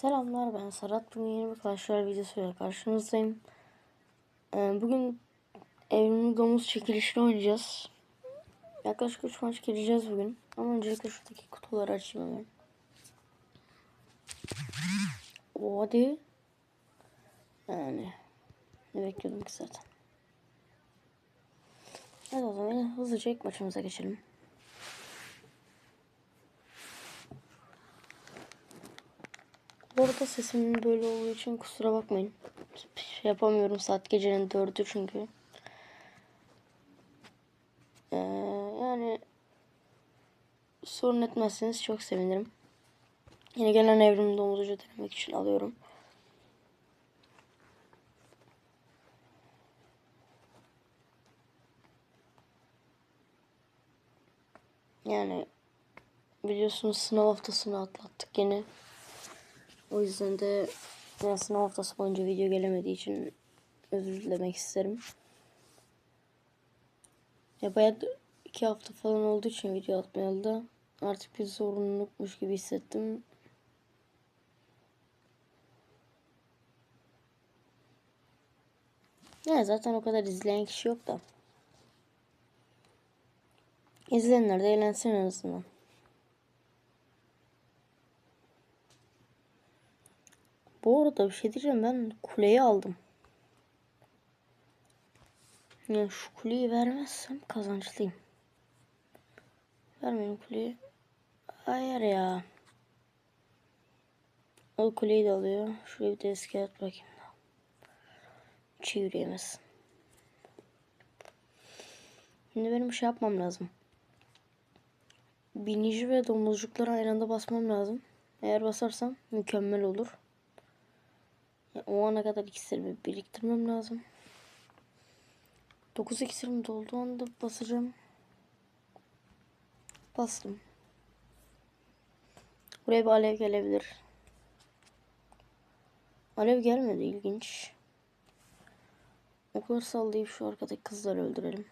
Selamlar ben Serhat. Bugün yeni bir karşılar videosuyla karşınızdayım. Ee, bugün evrimli domuz çekilişini oynayacağız. Yaklaşık 3 maç gireceğiz bugün. Ama öncelikle şuradaki kutuları açayım hemen. O hadi. Yani ne bekliyordum ki zaten. Hadi o zaman hızlıca ilk maçımıza geçelim. Arada sesimin böyle olduğu için kusura bakmayın. Şey yapamıyorum saat gecenin dördü çünkü. Ee, yani sorun etmezseniz çok sevinirim. Yine gelen evrim domuzucu denemek için alıyorum. Yani biliyorsunuz sınav haftasını atlattık yine. O yüzden de yani sınav haftası boyunca video gelemediği için özür dilemek isterim. Ya bayağı iki hafta falan olduğu için video atmayalı da artık bir zorunlulukmuş gibi hissettim. Ya zaten o kadar izleyen kişi yok da. İzleyenler de eğlensin en azından. Bu arada bir şey diyeceğim ben kuleyi aldım. Ya şu kuleyi vermezsem kazançlıyım. Vermeyin kuleyi. Hayır ya. O kuleyi de alıyor. Şuraya bir de iskelet bırakayım. Çiğ yürüyemez. Şimdi benim şey yapmam lazım. Binici ve domuzcukları aynı anda basmam lazım. Eğer basarsam mükemmel olur. O ana kadar iksirimi biriktirmem lazım. 9 iksirim dolduğu anda basacağım. Bastım. Buraya bir alev gelebilir. Alev gelmedi ilginç. Okları sallayıp şu arkadaki kızları öldürelim.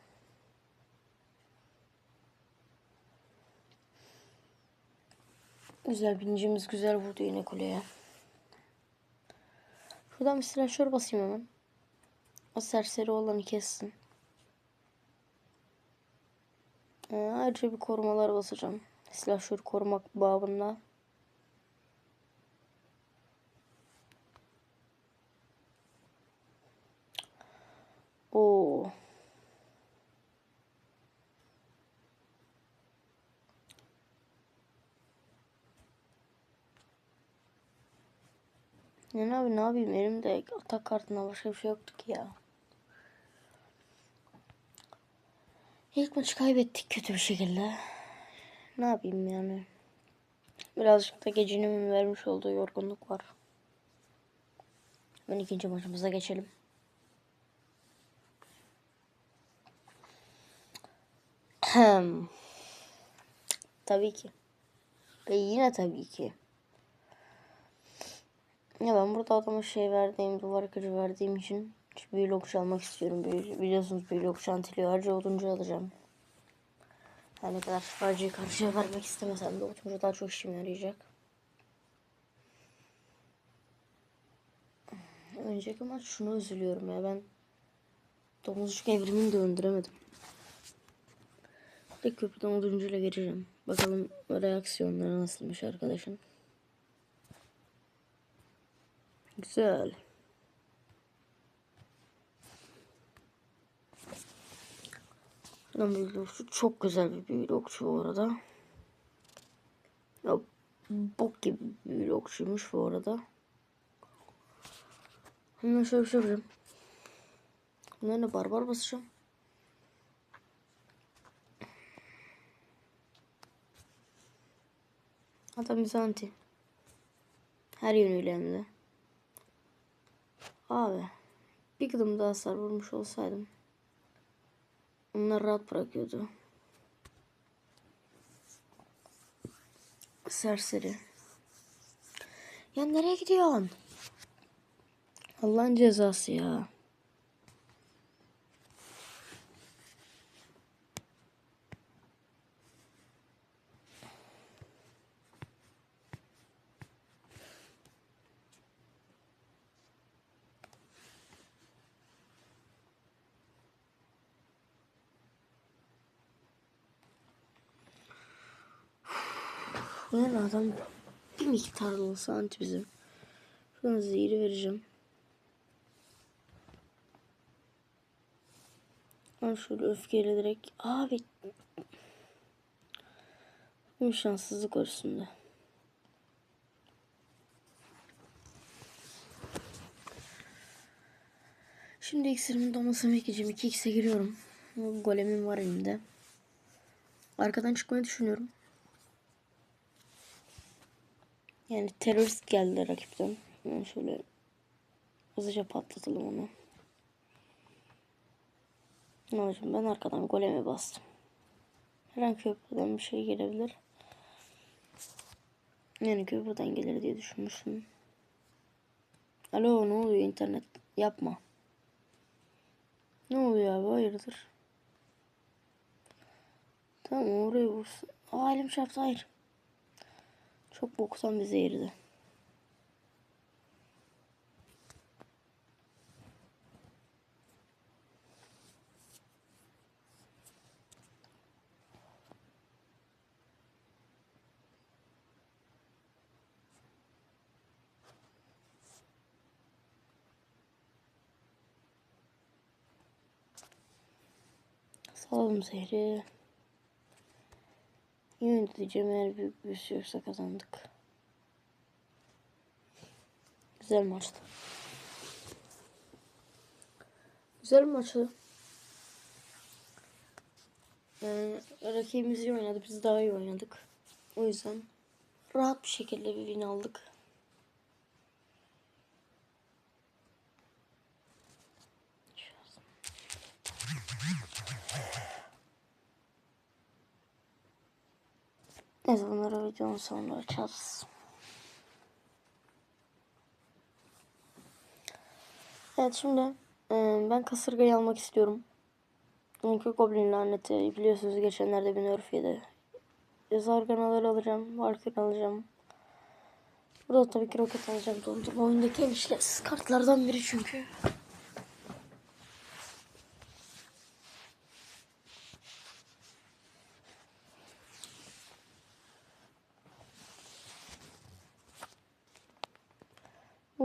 Güzel binicimiz güzel vurdu yine kuleye. Şuradan bir silahşör basayım hemen. O serseri olanı kessin. Ayrıca bir korumalar basacağım. Silahşör korumak babında. Yani abi ne yapayım elimde atak kartına başka bir şey yoktu ki ya. İlk maçı kaybettik kötü bir şekilde. Ne yapayım yani. Birazcık da gecenin vermiş olduğu yorgunluk var. Ben ikinci maçımıza geçelim. tabii ki. Ve yine tabii ki. Ya ben burada adama şey verdiğim, duvar kırıcı verdiğim için büyülü okçu almak istiyorum. Biliyorsunuz büyülü okçu antiliyarcı oduncu alacağım. Her ne kadar şifacıyı karşıya vermek istemesem de oduncu daha çok işime yarayacak. Önceki maç şunu üzülüyorum ya ben domuzcuk evrimini de öldüremedim. Tek köprüden oduncuyla geçeceğim. Bakalım reaksiyonları nasılmış arkadaşın. Güzel. Okçu çok güzel bir büyülü okçu bu arada. Ya bok gibi bir büyülü okçuymuş bu arada. Hemen şöyle bir şey yapacağım. Bunlarla barbar basacağım. Hatta Bizanti. Her yönüyle hem de. Abi. Bir kıdım daha hasar vurmuş olsaydım. Onlar rahat bırakıyordu. Serseri. Ya nereye gidiyorsun? Allah'ın cezası ya. Yani adam bir miktar olsa bizim. Şuna zehri vereceğim. Ben şöyle öfkeyle direkt. Abi. Bir şanssızlık arasında. Şimdi iksirimin dolmasını bekleyeceğim. 2x'e giriyorum. Golemim var elimde. Arkadan çıkmayı düşünüyorum. Yani terörist geldi rakipten. Yani şöyle hızlıca patlatalım onu. Ne olacak ben arkadan goleme bastım. Her an köprüden bir şey gelebilir. Yani köprüden gelir diye düşünmüştüm. Alo ne oluyor internet? Yapma. Ne oluyor abi hayırdır? Tamam oraya vursun. Aa elim çarptı hayır. Çok boktan bir zehirdi. Salalım zehri. Yine diyeceğim eğer büyük bir şey yoksa kazandık. Güzel maçtı. Güzel maçtı. Yani rakibimiz iyi oynadı. Biz daha iyi oynadık. O yüzden rahat bir şekilde bir win aldık. Neyse bunları videonun sonunda açarız. Evet şimdi e, ben kasırgayı almak istiyorum. Çünkü Goblin laneti biliyorsunuz geçenlerde bir nerf yedi. Zarganaları alacağım, Valkyrie alacağım. Burada tabii ki roket alacağım. Dondurma oyundaki en işlevsiz kartlardan biri çünkü.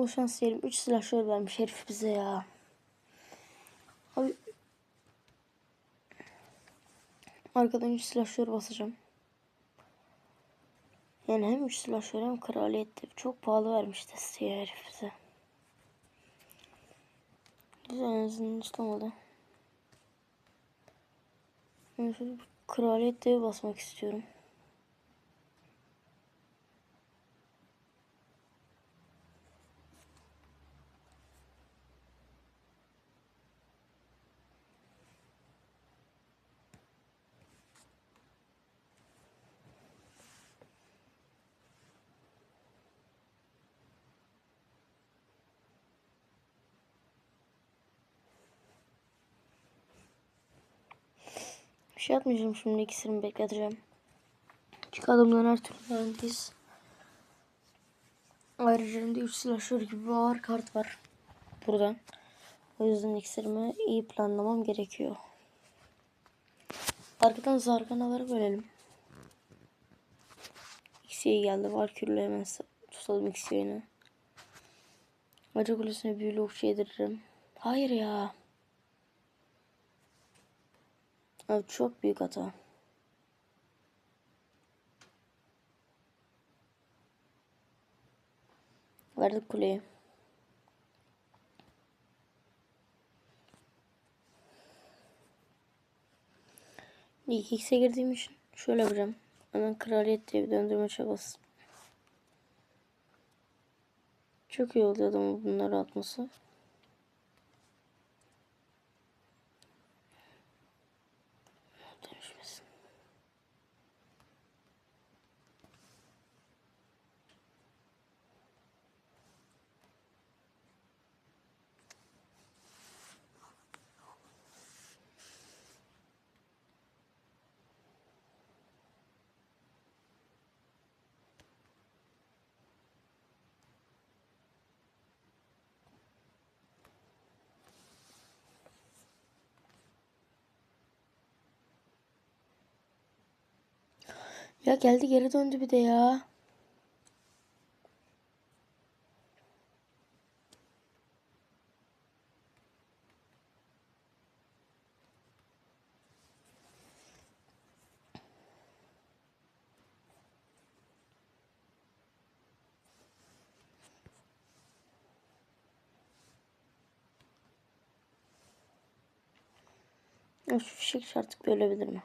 Bol şans diyelim. 3 silahşör vermiş herif bize ya. Abi Arkadan 3 silahşör basacağım. Yani hem 3 silahşör hem kraliyette. Çok pahalı vermiş desteği herif bize. Güzel en azından tutamadı. Yani şöyle kraliyet devi basmak istiyorum. Bir şey yapmayacağım şimdi ikisini bekleteceğim. Çünkü adamdan her türlü garantiyiz. Ayrıca elimde 3 slasher gibi bir ağır kart var. Burada. O yüzden iksirimi iyi planlamam gerekiyor. Arkadan zarganaları bölelim. X'ye geldi. Valkür'le hemen tutalım X'ye Acı kulesine büyülü okçu yediririm. Hayır ya. Abi çok büyük hata. Verdik kuleyi. İlk X'e girdiğim için şöyle yapacağım. Hemen kraliyet diye bir döndürme çabası. Çok iyi oluyor adamın bunları atması. Ya geldi geri döndü bir de ya. Şu fişek artık bir ölebilir mi?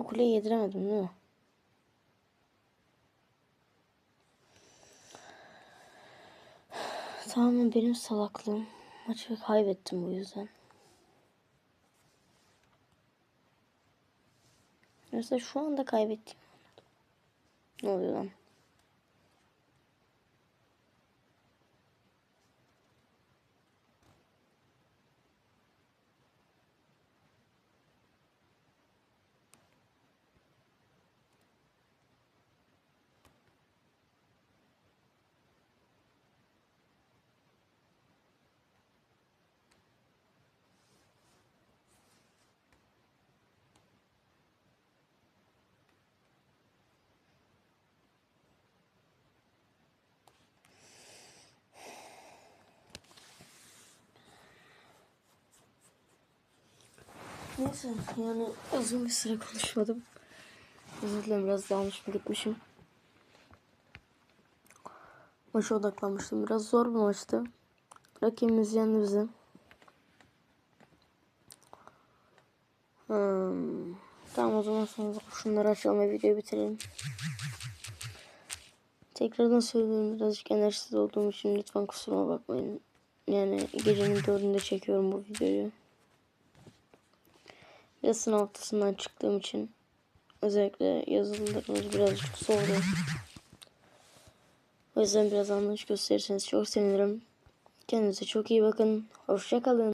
O kuleyi yediremedim değil mi? Tamamen benim salaklığım. Maçı kaybettim bu yüzden. Mesela şu anda kaybettim. Ne oluyor lan? Neyse yani uzun bir süre konuşmadım. Özür dilerim biraz mı gitmişim. Maça odaklanmıştım. Biraz zor bir maçtı. Rakibimiz yendi bizi. Hmm. Tamam o zaman sonra şunları açalım ve videoyu bitirelim. Tekrardan söylüyorum birazcık enerjisiz olduğum için lütfen kusuruma bakmayın. Yani gecenin dördünde çekiyorum bu videoyu. Ve sınav haftasından çıktığım için özellikle yazılılarımız birazcık zordu. O yüzden biraz anlayış gösterirseniz çok sevinirim. Kendinize çok iyi bakın. Hoşçakalın.